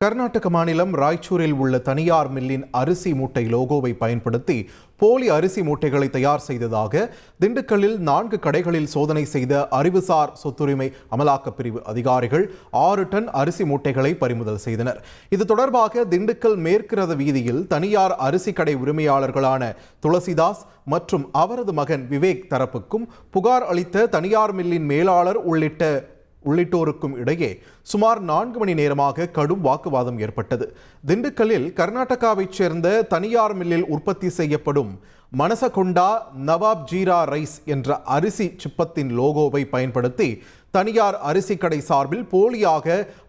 கர்நாடக மாநிலம் ராய்ச்சூரில் உள்ள தனியார் மில்லின் அரிசி மூட்டை லோகோவை பயன்படுத்தி போலி அரிசி மூட்டைகளை தயார் செய்ததாக திண்டுக்கல்லில் நான்கு கடைகளில் சோதனை செய்த அறிவுசார் சொத்துரிமை அமலாக்கப் பிரிவு அதிகாரிகள் ஆறு டன் அரிசி மூட்டைகளை பறிமுதல் செய்தனர். இது தொடர்பாக திண்டுக்கல் மேற்கிறத வீதியில் தனியார் அரிசி கடை உரிமையாளர்களான துளசிதாஸ் மற்றும் அவரது மகன் விவேக் தரப்புக்கும் புகார் அளித்த தனியார் மில்லின் மேலாளர் உள்ளிட்ட உள்ளிட்டோருக்கும் இடையே சுமார் நான்கு மணி நேரமாக கடும் வாக்குவாதம் ஏற்பட்டது. திண்டுக்கல்லில் கர்நாடகாவைச் சேர்ந்த தனியார் மில்லில் உற்பத்தி செய்யப்படும் மனசகொண்டா நவாப் ஜீரா ரைஸ் என்ற அரிசி சிப்பத்தின் லோகோவை பயன்படுத்தி தனியார் அரிசி கடை சார்பில் போலியாக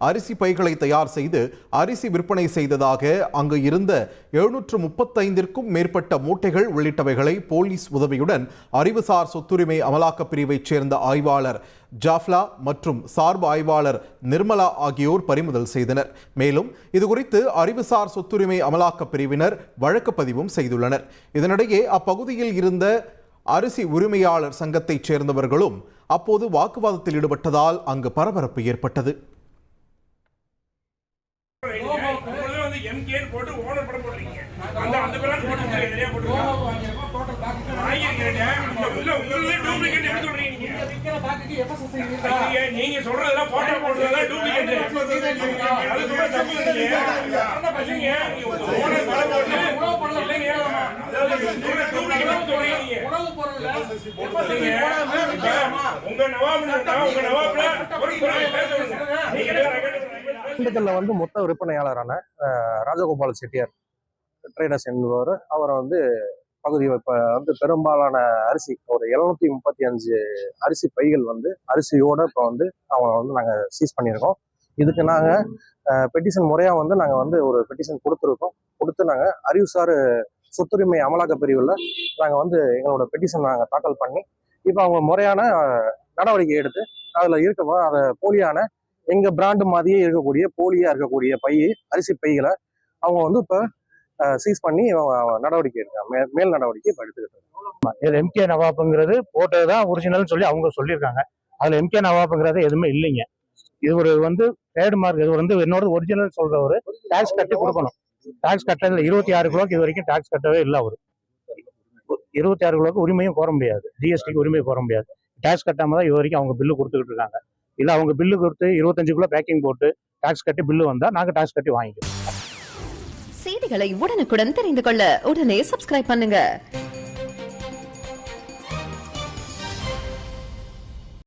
அரிசி பைகளை தயார் செய்து அரிசி விற்பனை செய்ததாக அங்கு இருந்த எழுநூற்று முப்பத்தைந்திற்கும் மேற்பட்ட மூட்டைகள் உள்ளிட்டவைகளை போலீஸ் உதவியுடன் அறிவுசார் சொத்துரிமை அமலாக்கப் பிரிவைச் சேர்ந்த ஆய்வாளர் ஜாஃப்லா மற்றும் சார்பு ஆய்வாளர் நிர்மலா ஆகியோர் பறிமுதல் செய்தனர். மேலும் இதுகுறித்து அறிவுசார் சொத்துரிமை அமலாக்கப் பிரிவினர் வழக்கு பதிவும் செய்துள்ளனர். இதனிடையே அப்பகுதியில் இருந்த அரிசி உரிமையாளர் சங்கத்தைச் சேர்ந்தவர்களும் அப்போது வாக்குவாதத்தில் ஈடுபட்டதால் அங்கு பரபரப்பு ஏற்பட்டது. நீங்க திண்டுக்கல்ல வந்து மொத்த விற்பனையாளரான ராஜகோபால் செட்டியார் ட்ரேடர்ஸ் என்பவர் அவரை வந்து பகுதி இப்போ வந்து பெரும்பாலான அரிசி ஒரு எழுநூத்தி முப்பத்தி அஞ்சு அரிசி பைகள் வந்து அரிசியோட இப்போ வந்து அவனை வந்து நாங்கள் சீஸ் பண்ணியிருக்கோம். இதுக்கு நாங்கள் பெட்டிஷன் முறையாக வந்து நாங்கள் வந்து ஒரு பெட்டிஷன் கொடுத்துருக்கோம். கொடுத்து நாங்கள் அறிவுசார் சொத்துரிமை அமலாக்க பிரிவில் நாங்கள் வந்து எங்களோட பெட்டிஷன் நாங்கள் தாக்கல் பண்ணி இப்போ அவங்க முறையான நடவடிக்கை எடுத்து அதில் இருக்க அதை போலியான எங்கள் பிராண்டு மாதிரியே இருக்கக்கூடிய போலியாக இருக்கக்கூடிய பை அரிசி பைகளை அவங்க வந்து இப்போ சீஸ் பண்ணி நடவடிக்கை எடுக்காங்க மே- மேல் நடவடிக்கை இப்போ எடுத்துக்கிட்டு இதில் எம்கே நவாப்புங்கிறது போட்டது தான் ஒரிஜினல்னு சொல்லி அவங்க சொல்லியிருக்காங்க. அதில் எம்கே நவாப்புங்கிறது எதுவுமே இல்லைங்க. இது ஒரு வந்து ட்ரேட்மார்க் இது வந்து என்னோட ஒரிஜினல் சொல்கிறவர் டேக்ஸ் கட்டி கொடுக்கணும். டேக்ஸ் கட்டதில் இருபத்தி ஆறு கிலோக்கு இது வரைக்கும் டேக்ஸ் கட்டவே இல்லை அவரு. இருபத்தி ஆறு கிலோக்கு உரிமையும் கோர முடியாது. ஜிஎஸ்டிக்கு உரிமை கோர முடியாது. டாக்ஸ் கட்டாம தான் இது வரைக்கும் அவங்க பில்லு கொடுத்துக்கிட்டு இருக்காங்க. இல்ல அவங்க பில்லு கொடுத்து இருபத்தஞ்சு கிலோ பேக்கிங் போட்டு டாக்ஸ் கட்டி பில்லு வந்தா நாங்க டாக்ஸ் கட்டி வாங்கிக்கிறோம். செய்திகளை உடனுக்குடன் தெரிந்து கொள்ள உடனே சப்ஸ்கிரைப் பண்ணுங்க.